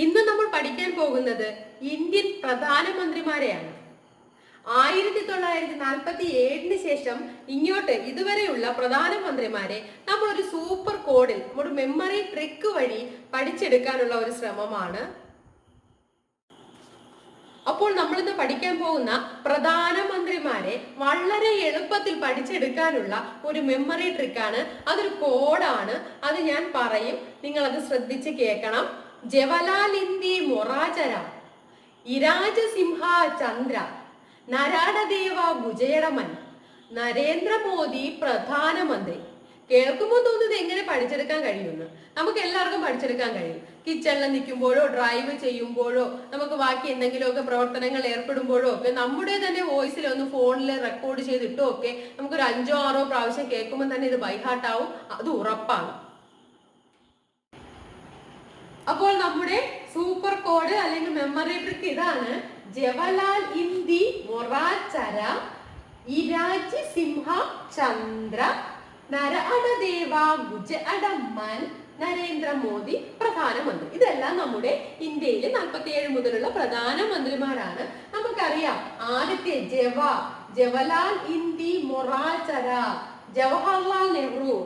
ഇന്ന് നമ്മൾ പഠിക്കാൻ പോകുന്നത് ഇന്ത്യൻ പ്രധാനമന്ത്രിമാരെയാണ്. ആയിരത്തി തൊള്ളായിരത്തി നാൽപ്പത്തി ഏഴിന് ശേഷം ഇങ്ങോട്ട് ഇതുവരെയുള്ള പ്രധാനമന്ത്രിമാരെ നമ്മൾ ഒരു സൂപ്പർ കോഡിൽ നമ്മുടെ മെമ്മറി ട്രിക്ക് വഴി പഠിച്ചെടുക്കാനുള്ള ഒരു ശ്രമമാണ്. അപ്പോൾ നമ്മൾ ഇന്ന് പഠിക്കാൻ പോകുന്ന പ്രധാനമന്ത്രിമാരെ വളരെ എളുപ്പത്തിൽ പഠിച്ചെടുക്കാനുള്ള ഒരു മെമ്മറി ട്രിക്കാണ്. അതൊരു കോഡാണ്. അത് ഞാൻ പറയും. നിങ്ങൾ അത് ശ്രദ്ധിച്ച് കേൾക്കണം. ജവലാൽ ഇന്ത്യ മൊറാചര ഇരാജസിംഹ ചന്ദ്ര നരാടദേവ ഗുജയരമൻ നരേന്ദ്രമോദി പ്രധാനമന്ത്രി. കേൾക്കുമ്പോൾ തോന്നുന്നത് എങ്ങനെ പഠിച്ചെടുക്കാൻ കഴിയുമെന്ന്. നമുക്ക് എല്ലാവർക്കും പഠിച്ചെടുക്കാൻ കഴിയും. കിച്ചണിൽ നിൽക്കുമ്പോഴോ ഡ്രൈവ് ചെയ്യുമ്പോഴോ നമുക്ക് ബാക്കി എന്തെങ്കിലുമൊക്കെ പ്രവർത്തനങ്ങൾ ഏർപ്പെടുമ്പോഴോ ഒക്കെ നമ്മുടെ തന്നെ വോയിസിൽ ഒന്ന് ഫോണിൽ റെക്കോർഡ് ചെയ്തിട്ടോ ഒക്കെ നമുക്കൊരു അഞ്ചോ ആറോ പ്രാവശ്യം കേൾക്കുമ്പോൾ തന്നെ ഇത് ബൈഹാർട്ടാവും അത് ഉറപ്പാണ് അപ്പോൾ നമ്മുടെ സൂപ്പർ കോഡ് അല്ലെങ്കിൽ മെമ്മറി ട്രിക്ക് ഇതാണ്. ജവലാൽ ഇന്ദി മൊറാചര ഇരാജി സിംഹ ചന്ദ്ര നര അടദേവ ഗുജ അടമ്മൻ നരേന്ദ്രമോദി പ്രധാനമന്ത്രി. ഇതെല്ലാം നമ്മുടെ ഇന്ത്യയിലെ നാൽപ്പത്തിയേഴ് മുതലുള്ള പ്രധാനമന്ത്രിമാരാണ് നമുക്കറിയാം ആദ്യത്തെ ജവ ജവലാൽ ഇന്ദി മൊറാചര ജവഹർലാൽ നെഹ്റു.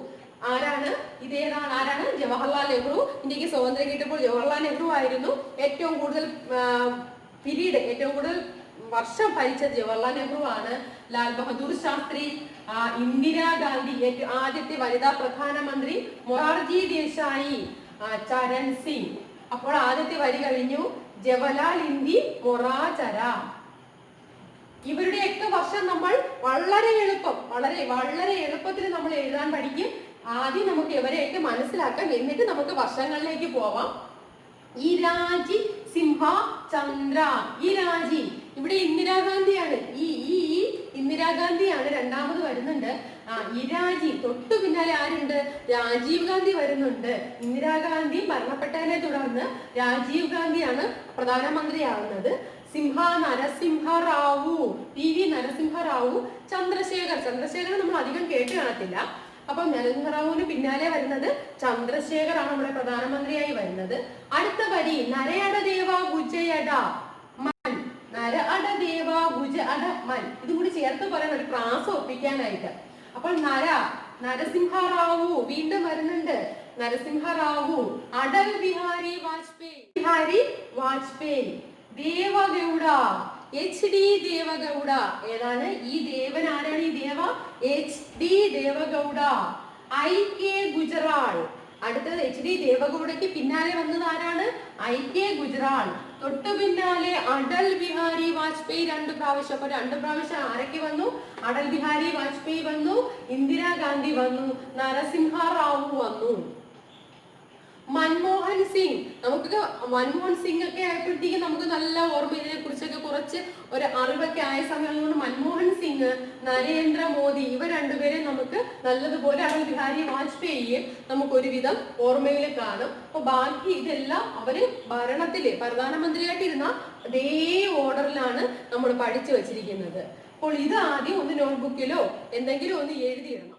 ആരാണ്? ഇതേതാണ് ആരാണ്? ജവഹർലാൽ നെഹ്റു. ഇന്ത്യയ്ക്ക് സ്വാതന്ത്ര്യം കിട്ടിയപ്പോൾ ജവഹർലാൽ നെഹ്റു ആയിരുന്നു ഏറ്റവും കൂടുതൽ പിരീഡ് ഏറ്റവും കൂടുതൽ വർഷം ഭരിച്ചത് ജവഹർലാൽ നെഹ്റു ആണ്. ലാൽ ബഹദൂർ ശാസ്ത്രി ഇന്ദിരാഗാന്ധി ആദ്യത്തെ വനിതാ പ്രധാനമന്ത്രി മൊറാർജി ദേശായി ചരൺ സിംഗ്. അപ്പോൾ ആദ്യത്തെ വരി കഴിഞ്ഞു ജവഹർലാൽ ഇന്ദി മൊറാചര. ഇവരുടെയൊക്കെ വർഷം നമ്മൾ വളരെ എളുപ്പം വളരെ വളരെ എളുപ്പത്തിൽ നമ്മൾ എഴുതാൻ പഠിക്കും. ആദ്യം നമുക്ക് ഇവരെയൊക്കെ മനസ്സിലാക്കാം. എന്നിട്ട് നമുക്ക് വർഷങ്ങളിലേക്ക് പോവാം. ഇരാജി സിംഹ ചന്ദ്ര. ഇരാജി ഇവിടെ ഇന്ദിരാഗാന്ധിയാണ്. ഈ ഈ ഇന്ദിരാഗാന്ധിയാണ് രണ്ടാമത് വരുന്നുണ്ട്. ആ ഇരാജി തൊട്ടു പിന്നാലെ ആരുണ്ട്? രാജീവ് ഗാന്ധി വരുന്നുണ്ട്. ഇന്ദിരാഗാന്ധി മരണപ്പെട്ടതിനെ തുടർന്ന് രാജീവ് ഗാന്ധിയാണ് പ്രധാനമന്ത്രിയാവുന്നത്. സിംഹ Narasimha Rao. P V Narasimha Rao Chandrashekhar. Chandrasekhar നമ്മൾ അധികം കേട്ട് കാണത്തില്ല. അപ്പൊ നരസിംഹ റാവുവിന് പിന്നാലെ വരുന്നത് ചന്ദ്രശേഖർ ആണ് നമ്മുടെ പ്രധാനമന്ത്രിയായി വരുന്നത്. അടുത്ത വരി നരയടദേവ ദേവ മൻ. നര അടദേവ ഭുജ അട മൻ. കൂടി ചേർത്ത് പറയാൻ ഒരു ക്ലാസ് ഒപ്പിക്കാനായിട്ട്. അപ്പോൾ നര നരസിംഹറാവു വീണ്ടും വരുന്നുണ്ട്. നരസിംഹറാവു അടൽ ബിഹാരി വാജ്പേയി. ബിഹാരി വാജ്പേയി. Deve Gowda H D Deve Gowda. ഏതാണ്? ഈ ദേവൻ ആരാണ് ഈ ദേവ? H D Deve Gowda I K Gujral അടുത്തത് എച്ച് ഡി ദേവഗൗഡയ്ക്ക് പിന്നാലെ വന്നത് ആരാണ്? ഐ കെ ഗുജറാൾ തൊട്ടു പിന്നാലെ അടൽ ബിഹാരി വാജ്പേയി രണ്ട് പ്രാവശ്യം. അപ്പൊ രണ്ട് പ്രാവശ്യം ആരൊക്കെ വന്നു? അടൽ ബിഹാരി വാജ്പേയി വന്നു ഇന്ദിരാഗാന്ധി വന്നു നരസിംഹ റാവു വന്നു. മൻമോഹൻ സിംഗ്. നമുക്ക് മൻമോഹൻ സിംഗ് ഒക്കെ ആയപ്പോഴത്തേക്ക് നമുക്ക് നല്ല ഓർമ്മ ഇതിനെ കുറിച്ചൊക്കെ കുറച്ച് ഒരു അറിവൊക്കെ ആയ സമയം കൊണ്ട് മൻമോഹൻ സിംഗ് നരേന്ദ്രമോദി ഇവ രണ്ടുപേരെ നമുക്ക് നല്ലതുപോലെ അടൽ ബിഹാരി വാജ്പേയിയെ നമുക്ക് ഒരുവിധം ഓർമ്മയിൽ കാണും. അപ്പൊ ബാക്കി ഇതെല്ലാം അവർ ഭരണത്തിൽ പ്രധാനമന്ത്രിയായിട്ടിരുന്ന അതേ ഓർഡറിലാണ് നമ്മൾ പഠിച്ചു വെച്ചിരിക്കുന്നത്. അപ്പോൾ ഇത് ആദ്യം ഒന്ന് നോട്ട്ബുക്കിലോ എന്തെങ്കിലും ഒന്ന് എഴുതിയിടണം.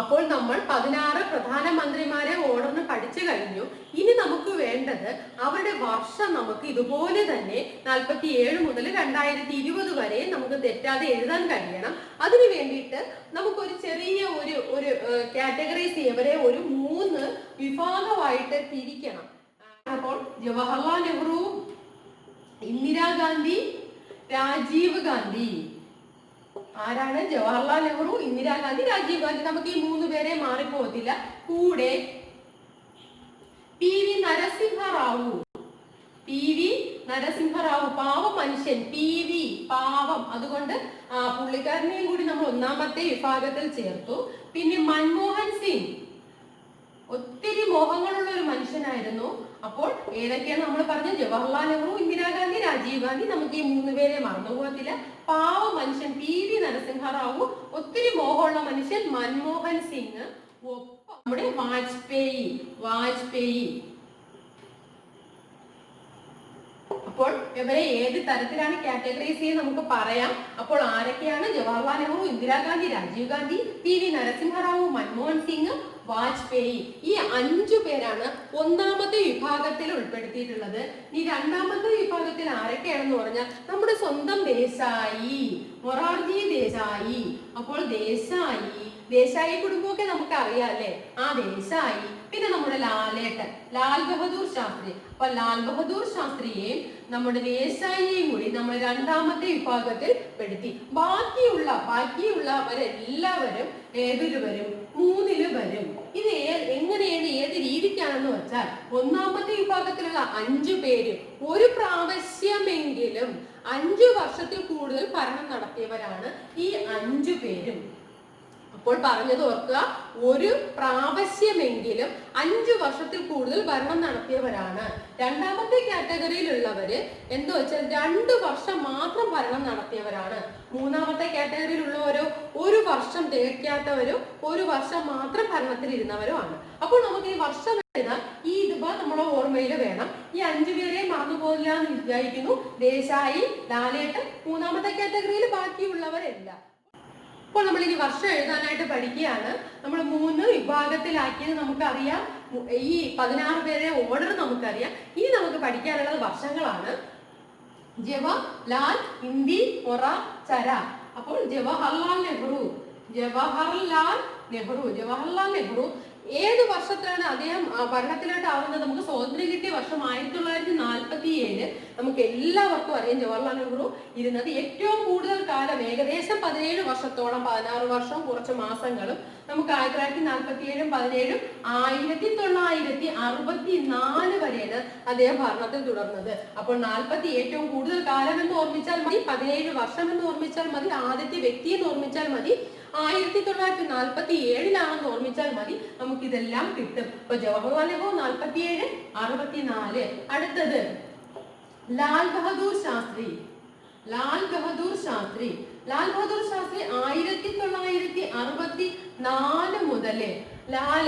അപ്പോൾ നമ്മൾ പതിനാറ് പ്രധാനമന്ത്രിമാരെ ഓർഡറിന് പഠിച്ചു കഴിഞ്ഞു. ഇനി നമുക്ക് വേണ്ടത് അവരുടെ വർഷം നമുക്ക് ഇതുപോലെ തന്നെ നാൽപ്പത്തി ഏഴ് മുതൽ രണ്ടായിരത്തി ഇരുപത് വരെ നമുക്ക് തെറ്റാതെ എഴുതാൻ കഴിയണം. അതിനു വേണ്ടിയിട്ട് നമുക്കൊരു ചെറിയ ഒരു ഒരു കാറ്റഗറൈസ് ചെയ്യവരെ ഒരു മൂന്ന് വിഭാഗമായിട്ട് തിരിക്കണം അപ്പോൾ ജവഹർലാൽ നെഹ്റു ഇന്ദിരാഗാന്ധി രാജീവ് ഗാന്ധി. ആരാണ്? ജവഹർലാൽ നെഹ്റു ഇന്ദിരാഗാന്ധി രാജീവ് ഗാന്ധി. നമുക്ക് ഈ മൂന്ന് പേരെ മാറിപ്പോകത്തില്ല. കൂടെ P V Narasimha Rao. P V Narasimha Rao പാവം മനുഷ്യൻ. പി വി പാവം. അതുകൊണ്ട് ആ പുള്ളിക്കാരനെയും കൂടി നമ്മൾ ഒന്നാമത്തെ വിഭാഗത്തിൽ ചേർത്തു. പിന്നെ മൻമോഹൻ സിംഗ്. ഒത്തിരി മോഹങ്ങളുള്ള ഒരു മനുഷ്യനായിരുന്നു. അപ്പോൾ ഏതൊക്കെയാണ് നമ്മൾ പറഞ്ഞു? ജവഹർലാൽ നെഹ്റു ഇന്ദിരാഗാന്ധി രാജീവ് ഗാന്ധി നമുക്ക് ഈ മൂന്ന് പേരെ മറന്നു പോകത്തില്ല പാവ മനുഷ്യൻ പി വി നരസിംഹറാവു ഒത്തിരി മോഹമുള്ള മനുഷ്യൻ മൻമോഹൻ സിംഗ് ഒപ്പം നമ്മുടെ വാജ്പേയി വാജ്പേയി. അപ്പോൾ ഇവരെ ഏത് തരത്തിലാണ് കാറ്റഗറൈസ് ചെയ്യുന്നത് നമുക്ക് പറയാം. അപ്പോൾ ആരൊക്കെയാണ്? Jawaharlal Nehru Indira Gandhi Rajiv Gandhi P V Narasimha Rao Manmohan Singh Vajpayee. ഈ അഞ്ചു പേരാണ് ഒന്നാമത്തെ വിഭാഗത്തിൽ ഉൾപ്പെടുത്തിയിട്ടുള്ളത്. ഈ രണ്ടാമത്തെ വിഭാഗത്തിൽ ആരൊക്കെയാണെന്ന് പറഞ്ഞാൽ നമ്മുടെ സ്വന്തം ദേശായി മൊറാർജി ദേശായി. അപ്പോൾ ദേശായി ദേശായി കുടുംബമൊക്കെ നമുക്ക് അറിയാം അല്ലേ? ആ ദേശായി. പിന്നെ നമ്മുടെ ലാലേട്ടൻ ലാൽ ബഹദൂർ ശാസ്ത്രി. അപ്പൊ ലാൽ ബഹദൂർ ശാസ്ത്രിയെയും നമ്മുടെ ദേശായിയെയും കൂടി നമ്മൾ രണ്ടാമത്തെ വിഭാഗത്തിൽ പെടുത്തി. ബാക്കിയുള്ള ബാക്കിയുള്ളവരെല്ലാവരും ഏതിൽ വരും? മൂന്നിൽ വരും. ഇത് എങ്ങനെയാണ് ഏത് രീതിക്കാണെന്ന് വെച്ചാൽ ഒന്നാമത്തെ വിഭാഗത്തിലുള്ള അഞ്ചു പേര് ഒരു പ്രാവശ്യമെങ്കിലും അഞ്ചു വർഷത്തിൽ കൂടുതൽ ഭരണം നടത്തിയവരാണ് ഈ അഞ്ചു പേരും. അപ്പോൾ പറഞ്ഞത് ഓർക്കുക ഒരു പ്രാവശ്യമെങ്കിലും അഞ്ചു വർഷത്തിൽ കൂടുതൽ ഭരണം നടത്തിയവരാണ്. രണ്ടാമത്തെ കാറ്റഗറിയിലുള്ളവര് എന്താ വെച്ചാൽ രണ്ട് വർഷം മാത്രം ഭരണം നടത്തിയവരാണ്. മൂന്നാമത്തെ കാറ്റഗറിയിലുള്ളവരോ ഒരു വർഷം തികയ്ക്കാത്തവരോ ഒരു വർഷം മാത്രം ഭരണത്തിൽ ഇരുന്നവരോ ആണ്. അപ്പോൾ നമുക്ക് ഈ വർഷം ഈ ഇതിപ്പോ നമ്മുടെ ഓർമ്മയിൽ വേണം. ഈ അഞ്ചു പേരെ മറന്നു പോകില്ല എന്ന് വിചാരിക്കുന്നു. ദേശായി ലാലേട്ടൻ മൂന്നാമത്തെ കാറ്റഗറിയിൽ ബാക്കിയുള്ളവരെല്ലാം. ഇപ്പോൾ നമ്മൾ ഇനി വർഷം എഴുതാനായിട്ട് പഠിക്കുകയാണ്. നമ്മൾ മൂന്ന് വിഭാഗത്തിലാക്കിയത് നമുക്കറിയാം. ഈ പതിനാറ് പേരെ ഓർഡർ നമുക്കറിയാം. ഇനി നമുക്ക് പഠിക്കാനുള്ളത് വർഷങ്ങളാണ്. ജവഹർലാൽ ഹിന്ദി മൊറ ചര. അപ്പോൾ ജവഹർലാൽ നെഹ്റു. ജവഹർലാൽ നെഹ്റു. ജവഹർലാൽ നെഹ്റു. ഏത് വർഷത്തിലാണ് അദ്ദേഹം ഭരണത്തിലോട്ട് ആവുന്നത്? നമുക്ക് സ്വാതന്ത്ര്യം കിട്ടിയ വർഷം ആയിരത്തി തൊള്ളായിരത്തി നാൽപ്പത്തി ഏഴ് നമുക്ക് എല്ലാവർക്കും അറിയാം ജവഹർലാൽ നെഹ്റു ഇരുന്നത് ഏറ്റവും കൂടുതൽ കാലം ഏകദേശം പതിനേഴ് വർഷത്തോളം പതിനാറ് വർഷം കുറച്ച് മാസങ്ങളും നമുക്ക് ആയിരത്തി തൊള്ളായിരത്തി നാൽപ്പത്തി ഏഴും പതിനേഴും ആയിരത്തി തൊള്ളായിരത്തി അറുപത്തി നാല് വരെയാണ് അദ്ദേഹം ഭരണത്തിൽ തുടർന്നത്. അപ്പോൾ നാൽപ്പത്തി ഏറ്റവും കൂടുതൽ കാലം എന്ന് ഓർമ്മിച്ചാൽ മതി പതിനേഴ് വർഷം എന്ന് ഓർമ്മിച്ചാൽ മതി ആദ്യത്തെ വ്യക്തി എന്ന് ഓർമ്മിച്ചാൽ മതി ആയിരത്തി തൊള്ളായിരത്തി നാൽപ്പത്തി ഏഴിലാണെന്ന് ഓർമ്മിച്ചാൽ മതി നമുക്ക് ഇതെല്ലാം കിട്ടും. ഇപ്പൊ ജവഹർലാൽ നെഹ്റു നാൽപ്പത്തി ഏഴ് അറുപത്തിനാല്. അടുത്തത് ലാൽ ബഹദൂർ ശാസ്ത്രി. ലാൽ ബഹദൂർ ശാസ്ത്രി. ലാൽ ബഹദൂർ ശാസ്ത്രി ആയിരത്തി തൊള്ളായിരത്തി അറുപത്തി നാല് മുതൽ ലാൽ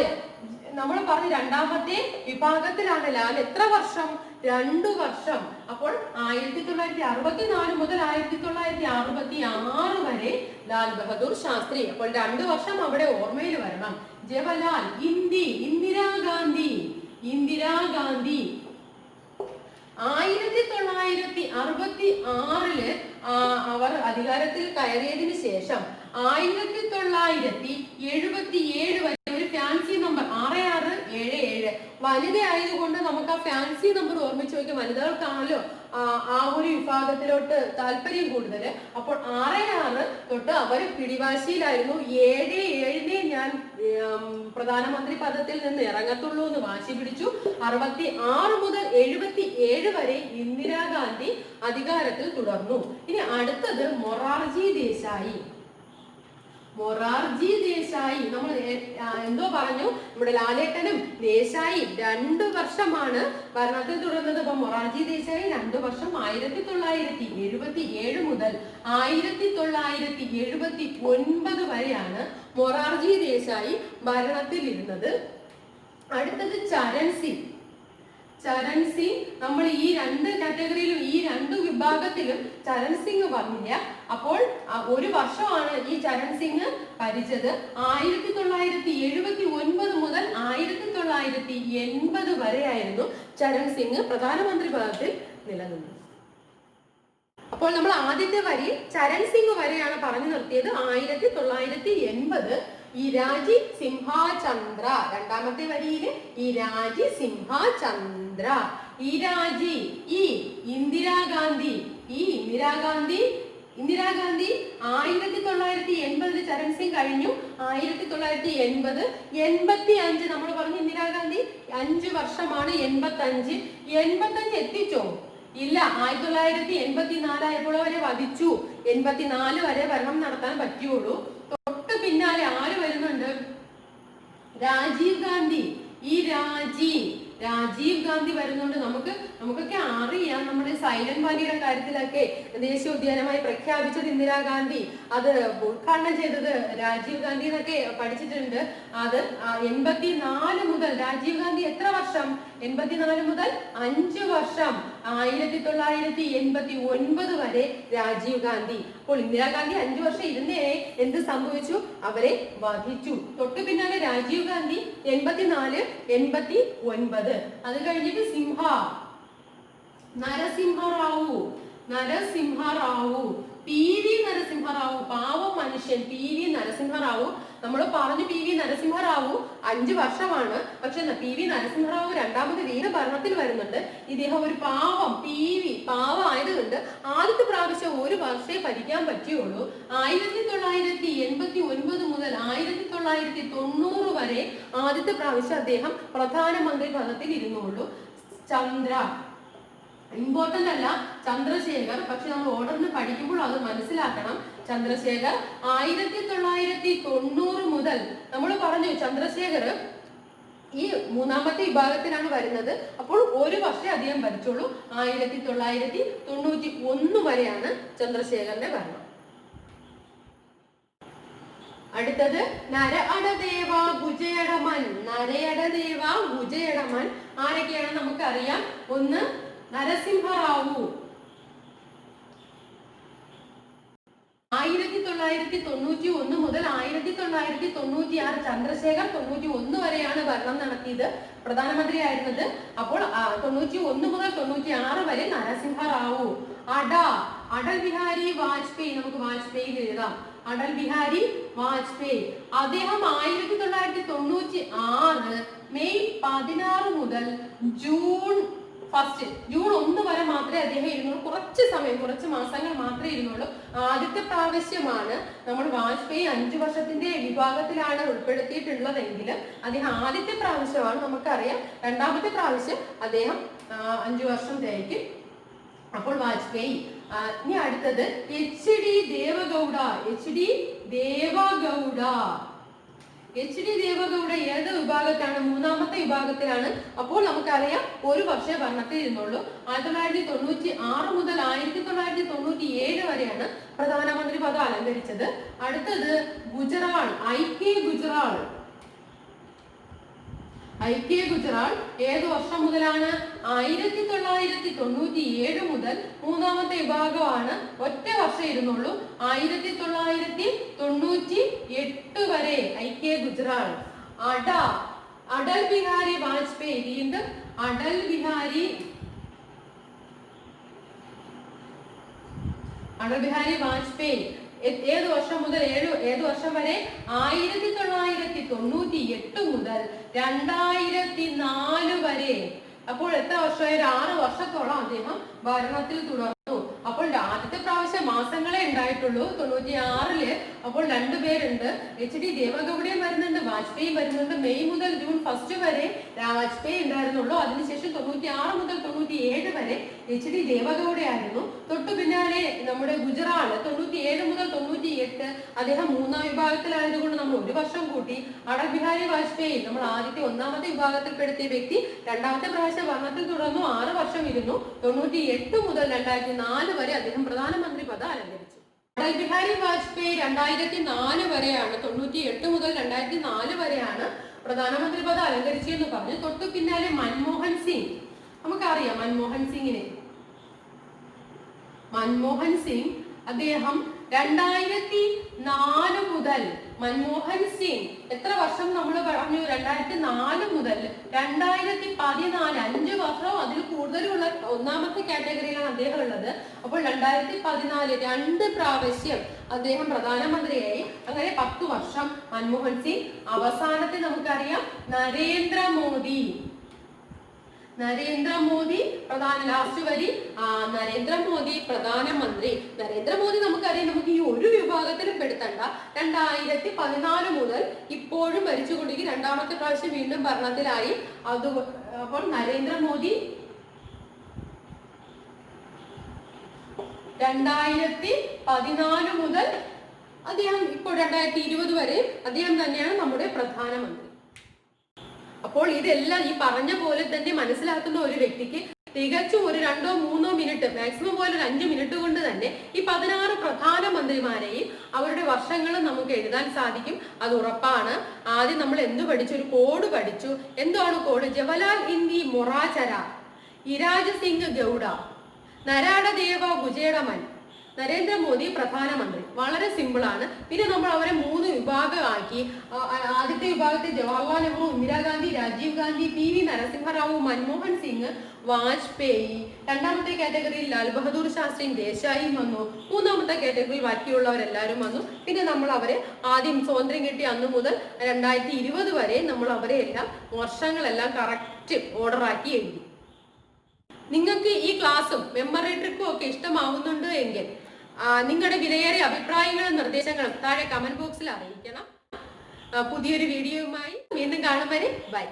നമ്മൾ പറഞ്ഞ രണ്ടാമത്തെ വിഭാഗത്തിലാണ് ലാൽ എത്ര വർഷം? രണ്ടു വർഷം. അപ്പോൾ ആയിരത്തി തൊള്ളായിരത്തി അറുപത്തി നാല് മുതൽ ആയിരത്തി തൊള്ളായിരത്തി അറുപത്തി ആറ് വരെ ലാൽ ബഹദൂർ ശാസ്ത്രി. അപ്പോൾ രണ്ടു വർഷം അവിടെ ഓർമ്മയിൽ വരണം. ജവഹർലാൽ ഇന്ദി ഇന്ദിരാഗാന്ധി ഇന്ദിരാഗാന്ധി. ആയിരത്തി തൊള്ളായിരത്തി അറുപത്തി ആറിൽ അവർ അധികാരത്തിൽ കയറിയതിനു ശേഷം ആയിരത്തി തൊള്ളായിരത്തി എഴുപത്തി ഏഴ് വരെ ഒരു ഫാൻസി നമ്പർ ആറ് ആറ് ഏഴ് ഏഴ് വനിത നമുക്ക് ആ ഫാൻസി നമ്പർ ഓർമ്മിച്ച് നോക്കിയാൽ വനിതകൾക്കാണല്ലോ ആ ഒരു വിഭാഗത്തിലോട്ട് താല്പര്യം കൂടുതൽ. അപ്പോൾ ആറ് ആറ് തൊട്ട് അവർ പിടിവാശിയിലായിരുന്നു. ഏഴ് ഏഴിനെ ഞാൻ പ്രധാനമന്ത്രി പദത്തിൽ നിന്ന് ഇറങ്ങത്തുള്ളൂ എന്ന് വാശി പിടിച്ചു. അറുപത്തി ആറ് മുതൽ എഴുപത്തി ഏഴ് വരെ ഇന്ദിരാഗാന്ധി അധികാരത്തിൽ തുടർന്നു. ഇനി അടുത്തത് മൊറാർജി ദേശായി. മൊറാർജി ദേശായി. നമ്മൾ എന്തോ പറഞ്ഞു. നമ്മുടെ ലാലേട്ടനും ദേശായി. രണ്ടു വർഷമാണ് ഭരണത്തിൽ തുടർന്നത്. അപ്പൊ മൊറാർജി ദേശായി രണ്ടു വർഷം ആയിരത്തി തൊള്ളായിരത്തി എഴുപത്തി ഏഴ് മുതൽ ആയിരത്തി തൊള്ളായിരത്തി എഴുപത്തി ഒൻപത് വരെയാണ് മൊറാർജി ദേശായി ഭരണത്തിൽ ഇരുന്നത് അടുത്തത് ചരൺ സിംഗ് ചരൺ സിംഗ് നമ്മൾ ഈ രണ്ട് കാറ്റഗറിയിലും ഈ രണ്ട് വിഭാഗത്തിലും ചരൺ സിംഗ് വന്നില്ല. അപ്പോൾ ഒരു വർഷമാണ് ഈ ചരൺ സിംഗ് ഭരിച്ചത്. ആയിരത്തി തൊള്ളായിരത്തി എഴുപത്തി ഒൻപത് മുതൽ ആയിരത്തി തൊള്ളായിരത്തി എൺപത് വരെയായിരുന്നു ചരൺ സിംഗ് പ്രധാനമന്ത്രി പദത്തിൽ നിലനിന്നത്. അപ്പോൾ നമ്മൾ ആദ്യത്തെ വരി ചരൺ സിംഗ് വരെയാണ് പറഞ്ഞു നിർത്തിയത്. ആയിരത്തി തൊള്ളായിരത്തി എൺപത് ഇരാജി സിംഹാചന്ദ്ര. രണ്ടാമത്തെ വരിയിൽ ഇരാജി സിംഹാചന്ദ്ര. ഇരാജി ഈ ഇന്ദിരാഗാന്ധി. ഈ ഇന്ദിരാഗാന്ധി ഇന്ദിരാഗാന്ധി ആയിരത്തി തൊള്ളായിരത്തി എൺപതിൽ ചരൺ സിംഗ് കഴിഞ്ഞു. ആയിരത്തി തൊള്ളായിരത്തി എൺപത് എൺപത്തി അഞ്ച് നമ്മൾ പറഞ്ഞു ഇന്ദിരാഗാന്ധി. അഞ്ച് വർഷമാണ് എൺപത്തി അഞ്ച് എൺപത്തി അഞ്ച് എത്തിച്ചോ? ഇല്ല ആയിരത്തി തൊള്ളായിരത്തി എൺപത്തി നാലായപ്പോൾ അവരെ വധിച്ചു. എൺപത്തിനാല് വരെ ഭരണം നടത്താൻ പറ്റുള്ളൂ. തൊട്ട് പിന്നാലെ ആര് വരുന്നുണ്ട്? രാജീവ് ഗാന്ധി. ഈ രാജീവ് രാജീവ് ഗാന്ധി വരുന്നുണ്ട് നമുക്ക് നമുക്കൊക്കെ അറിയാം നമ്മുടെ സൈലന്റ് വാലിയുടെ കാര്യത്തിലൊക്കെ ദേശീയ ഉദ്യാനമായി പ്രഖ്യാപിച്ചത് ഇന്ദിരാഗാന്ധി അത് ഉദ്ഘാടനം ചെയ്തത് രാജീവ് ഗാന്ധി എന്നൊക്കെ പഠിച്ചിട്ടുണ്ട്. അത് എൺപത്തി നാല് മുതൽ രാജീവ് ഗാന്ധി എത്ര വർഷം? എൺപത്തിനാല് മുതൽ അഞ്ചു വർഷം. ആയിരത്തി തൊള്ളായിരത്തി എൺപത്തി ഒൻപത് വരെ രാജീവ് ഗാന്ധി. അപ്പോൾ ഇന്ദിരാഗാന്ധി അഞ്ചു വർഷം ഇരുന്നേ എന്ത് സംഭവിച്ചു? അവരെ വധിച്ചു. തൊട്ടു പിന്നാലെ രാജീവ് ഗാന്ധി എൺപത്തിനാല് എൺപത്തി ഒൻപത് അത് കഴിഞ്ഞിട്ട് സിംഹ. നരസിംഹറാവു നരസിംഹറാവു പി വി നരസിംഹറാവു പാവം മനുഷ്യൻ പി വി നരസിംഹറാവു. നമ്മൾ പറഞ്ഞു പി വി നരസിംഹറാവു അഞ്ചു വർഷമാണ്. പക്ഷെ പി വി നരസിംഹറാവു രണ്ടാമത് വീരഭരണത്തിൽ ഭരണത്തിൽ വരുന്നുണ്ട്. ഇദ്ദേഹം ഒരു പാവം പി വി പാവം ആയതുകൊണ്ട് ആദ്യത്തെ പ്രാവശ്യം ഒരു വർഷേ ഭരിക്കാൻ പറ്റിയുള്ളൂ. ആയിരത്തി തൊള്ളായിരത്തി എൺപത്തി ഒൻപത് മുതൽ ആയിരത്തി തൊള്ളായിരത്തി തൊണ്ണൂറ് വരെ ആദ്യത്തെ പ്രാവശ്യം അദ്ദേഹം പ്രധാനമന്ത്രി പദത്തിൽ ഇരുന്നുള്ളൂ ചന്ദ്ര ഇമ്പോർട്ടന്റ് അല്ല ചന്ദ്രശേഖർ പക്ഷെ നമ്മൾ ഓർഡറിന് പഠിക്കുമ്പോൾ അത് മനസ്സിലാക്കണം. ചന്ദ്രശേഖർ ആയിരത്തി തൊള്ളായിരത്തി തൊണ്ണൂറ് മുതൽ നമ്മൾ പറഞ്ഞു ചന്ദ്രശേഖർ ഈ മൂന്നാമത്തെ വിഭാഗത്തിലാണ് വരുന്നത്. അപ്പോൾ ഒരു വർഷം അധികം ഭരിച്ചുള്ളൂ. ആയിരത്തി തൊള്ളായിരത്തി തൊണ്ണൂറ്റി ഒന്ന് വരെയാണ് ചന്ദ്രശേഖരന്റെ ഭരണം. അടുത്തത് നര അടദേവ ഭുജയടമൻ നരയടദേവ ഭുജയടമൻ ആരൊക്കെയാണ് നമുക്കറിയാം. ഒന്ന് നരസിംഹറാവു. ആയിരത്തി തൊള്ളായിരത്തി തൊണ്ണൂറ്റി ഒന്ന് മുതൽ ആയിരത്തി തൊള്ളായിരത്തി തൊണ്ണൂറ്റി ആറ് ചന്ദ്രശേഖർ തൊണ്ണൂറ്റി ഒന്ന് വരെയാണ് ഭരണം നടത്തിയത്. പ്രധാനമന്ത്രി ആയിരുന്നത് അപ്പോൾ തൊണ്ണൂറ്റി ഒന്ന് മുതൽ തൊണ്ണൂറ്റി ആറ് വരെ നരസിംഹറാവു. അട അടൽ ബിഹാരി വാജ്പേയി നമുക്ക് വാജ്പേയി എഴുതാം. അടൽ ബിഹാരി വാജ്പേയി. അദ്ദേഹം ആയിരത്തി തൊള്ളായിരത്തി തൊണ്ണൂറ്റി ആറ് മെയ് പതിനാറ് മുതൽ ജൂൺ ഫസ്റ്റ് ജൂൺ ഒന്ന് വരെ മാത്രമേ അദ്ദേഹം ഇരുന്നുള്ളൂ. കുറച്ച് സമയം കുറച്ച് മാസങ്ങൾ മാത്രമേ ഇരുന്നുള്ളൂ. ആദ്യത്തെ പ്രാവശ്യമാണ് നമ്മൾ വാജ്പേയി അഞ്ചു വർഷത്തിന്റെ വിഭാഗത്തിലാണ് ഉൾപ്പെടുത്തിയിട്ടുള്ളതെങ്കിൽ അദ്ദേഹം ആദ്യത്തെ പ്രാവശ്യമാണ് നമുക്കറിയാം. രണ്ടാമത്തെ പ്രാവശ്യം അദ്ദേഹം അഞ്ചു വർഷം തേക്കും അപ്പോൾ വാജ്പേയി ഇനി അടുത്തത് H D Deve Gowda H D Deve Gowda. H D Deve Gowda ഏത് വിഭാഗത്താണ്? മൂന്നാമത്തെ വിഭാഗത്തിലാണ്. അപ്പോൾ നമുക്കറിയാം ഒരു വർഷേ ഭരണത്തിൽ ഇരുന്നുള്ളൂ. ആയിരത്തി തൊള്ളായിരത്തി തൊണ്ണൂറ്റി ആറ് മുതൽ ആയിരത്തി തൊള്ളായിരത്തി തൊണ്ണൂറ്റി ഏഴ് വരെയാണ് പ്രധാനമന്ത്രി പദം അലങ്കരിച്ചത്. അടുത്തത് Gujral I K Gujral. I K Gujral ഏത് വർഷം മുതലാണ്? ആയിരത്തി തൊള്ളായിരത്തി തൊണ്ണൂറ്റി ഏഴ് മുതൽ മൂന്നാമത്തെ വിഭാഗമാണ്. ഒറ്റ വർഷം ഇരുന്നുള്ളൂ. ആയിരത്തി തൊള്ളായിരത്തി തൊണ്ണൂറ്റി എട്ട് വരെ ഐ കെ ഗുജറാൾ അട അടൽ ബിഹാരി വാജ്പേയി. വീണ്ടും അടൽ ബിഹാരി അടൽ ബിഹാരി വാജ്പേയി. ഏത് വർഷം മുതൽ ഏഴ് ഏത് വർഷം വരെ? ആയിരത്തി തൊള്ളായിരത്തി തൊണ്ണൂറ്റി എട്ട് മുതൽ രണ്ടായിരത്തി നാല് വരെ. അപ്പോൾ എത്ര വർഷമായി? ഒരു ആറ് വർഷത്തോളം അദ്ദേഹം ഭരണത്തിൽ തുടർന്നു. അപ്പോൾ മാസങ്ങളെ ഉണ്ടായിട്ടുള്ളൂ. തൊണ്ണൂറ്റി ആറിൽ അപ്പോൾ രണ്ടുപേരുണ്ട് എച്ച് ഡി ദേവഗൗഡയും വരുന്നുണ്ട്. വാജ്പേയി വരുന്നുണ്ട്. മെയ് മുതൽ ജൂൺ ഫസ്റ്റ് വരെ വാജ്പേയി ഉണ്ടായിരുന്നുള്ളൂ. അതിനുശേഷം തൊണ്ണൂറ്റി ആറ് മുതൽ തൊണ്ണൂറ്റി ഏഴ് വരെ എച്ച് ഡി ദേവഗൗഡയായിരുന്നു തൊട്ടു പിന്നാലെ നമ്മുടെ ഗുജറാൾ തൊണ്ണൂറ്റി ഏഴ് മുതൽ തൊണ്ണൂറ്റി എട്ട് അദ്ദേഹം മൂന്നാം വിഭാഗത്തിലായതുകൊണ്ട് നമ്മൾ ഒരു വർഷം കൂട്ടി അടൽ ബിഹാരി വാജ്പേയി നമ്മൾ ആദ്യത്തെ ഒന്നാമത്തെ വിഭാഗത്തിൽപ്പെടുത്തിയ വ്യക്തി രണ്ടാമത്തെ പ്രാവശ്യം ഭരണത്തിൽ തുടർന്നു. ആറ് വർഷം ഇരുന്നു. തൊണ്ണൂറ്റി എട്ട് മുതൽ രണ്ടായിരത്തി നാല് വരെ അദ്ദേഹം പ്രധാനമന്ത്രി പദം അലങ്കരിച്ചു അടൽ ബിഹാരി വാജ്പേയി രണ്ടായിരത്തി നാല് വരെയാണ് തൊണ്ണൂറ്റി എട്ട് മുതൽ രണ്ടായിരത്തി നാല് വരെയാണ് പ്രധാനമന്ത്രി പദം അലങ്കരിച്ചതെന്ന് പറഞ്ഞു. തൊട്ടു പിന്നാലെ മൻമോഹൻ സിംഗ്. നമുക്കറിയാം മൻമോഹൻ സിംഗിനെ. മൻമോഹൻ സിംഗ് അദ്ദേഹം രണ്ടായിരത്തി നാല് മുതൽ മൻമോഹൻ സിംഗ് എത്ര വർഷം നമ്മൾ പറഞ്ഞു? രണ്ടായിരത്തി നാല് മുതൽ രണ്ടായിരത്തി പതിനാല് അഞ്ച് വർഷം അതിൽ കൂടുതലുള്ള ഒന്നാമത്തെ കാറ്റഗറിയിലാണ് അദ്ദേഹം ഉള്ളത്. അപ്പോൾ രണ്ടായിരത്തി പതിനാല് രണ്ട് പ്രാവശ്യം അദ്ദേഹം പ്രധാനമന്ത്രിയായി. അങ്ങനെ പത്തു വർഷം മൻമോഹൻ സിംഗ്. അവസാനത്തെ നമുക്കറിയാം നരേന്ദ്രമോദി. നരേന്ദ്രമോദി പ്രധാന ലാസ്റ്റ് വരി നരേന്ദ്രമോദി പ്രധാനമന്ത്രി. നരേന്ദ്രമോദി നമുക്കറിയാം നമുക്ക് ഈ ഒരു വിഭാഗത്തിലും പെടുത്തണ്ട. രണ്ടായിരത്തി പതിനാല് മുതൽ ഇപ്പോഴും ഭരിച്ചുകൊണ്ടിരിക്കും രണ്ടാമത്തെ പ്രാവശ്യം വീണ്ടും ഭരണത്തിലായി. അത് അപ്പോൾ നരേന്ദ്രമോദി രണ്ടായിരത്തി പതിനാല് മുതൽ അദ്ദേഹം ഇപ്പോൾ രണ്ടായിരത്തി ഇരുപത് വരെ അദ്ദേഹം തന്നെയാണ് നമ്മുടെ പ്രധാനമന്ത്രി. അപ്പോൾ ഇതെല്ലാം ഈ പറഞ്ഞ പോലെ തന്നെ മനസ്സിലാക്കുന്ന ഒരു വ്യക്തിക്ക് തികച്ചും ഒരു രണ്ടോ മൂന്നോ മിനിറ്റ് മാക്സിമം പോലെ ഒരു അഞ്ച് മിനിറ്റ് കൊണ്ട് തന്നെ ഈ പതിനാറ് പ്രധാനമന്ത്രിമാരെയും അവരുടെ വർഷങ്ങളും നമുക്ക് എഴുതാൻ സാധിക്കും. അത് ഉറപ്പാണ്. ആദ്യം നമ്മൾ എന്ത് പഠിച്ചു? ഒരു കോഡ് പഠിച്ചു. എന്താണ് കോഡ്? ജവഹർലാൽ ഇന്ദി മൊറാചര ഇരാജ് സിംഗ് ഗൗഡ. നരാടദേവ ഗുജേടമൻ നരേന്ദ്രമോദി പ്രധാനമന്ത്രി. വളരെ സിമ്പിൾ ആണ്. പിന്നെ നമ്മൾ അവരെ മൂന്ന് വിഭാഗമാക്കി. ആദ്യത്തെ വിഭാഗത്തെ ജവഹർലാൽ നെഹ്റു ഇന്ദിരാഗാന്ധി രാജീവ് ഗാന്ധി പി വി നരസിംഹറാവു മൻമോഹൻ സിംഗ് വാജ്പേയി. രണ്ടാമത്തെ കാറ്റഗറിയിൽ ലാൽ ബഹദൂർ ശാസ്ത്രി ദേശായി വന്നു. മൂന്നാമത്തെ കാറ്റഗറിയിൽ ബാക്കിയുള്ളവരെല്ലാവരും വന്നു. പിന്നെ നമ്മൾ അവരെ ആദ്യം സ്വാതന്ത്ര്യം കിട്ടിയ അന്ന് മുതൽ രണ്ടായിരത്തി ഇരുപത് വരെ നമ്മൾ അവരെ എല്ലാം വർഷങ്ങളെല്ലാം കറക്റ്റ് ഓർഡറാക്കി എഴുതി. നിങ്ങൾക്ക് ഈ ക്ലാസ്സും മെമ്മറി ട്രിപ്പും ഒക്കെ ഇഷ്ടമാവുന്നുണ്ട് എങ്കിൽ നിങ്ങളുടെ വിലയേറിയ അഭിപ്രായങ്ങളും നിർദ്ദേശങ്ങളും താഴെ കമന്റ് ബോക്സിൽ അറിയിക്കണം. പുതിയൊരു വീഡിയോയുമായി വീണ്ടും കാണും വരെ. ബൈ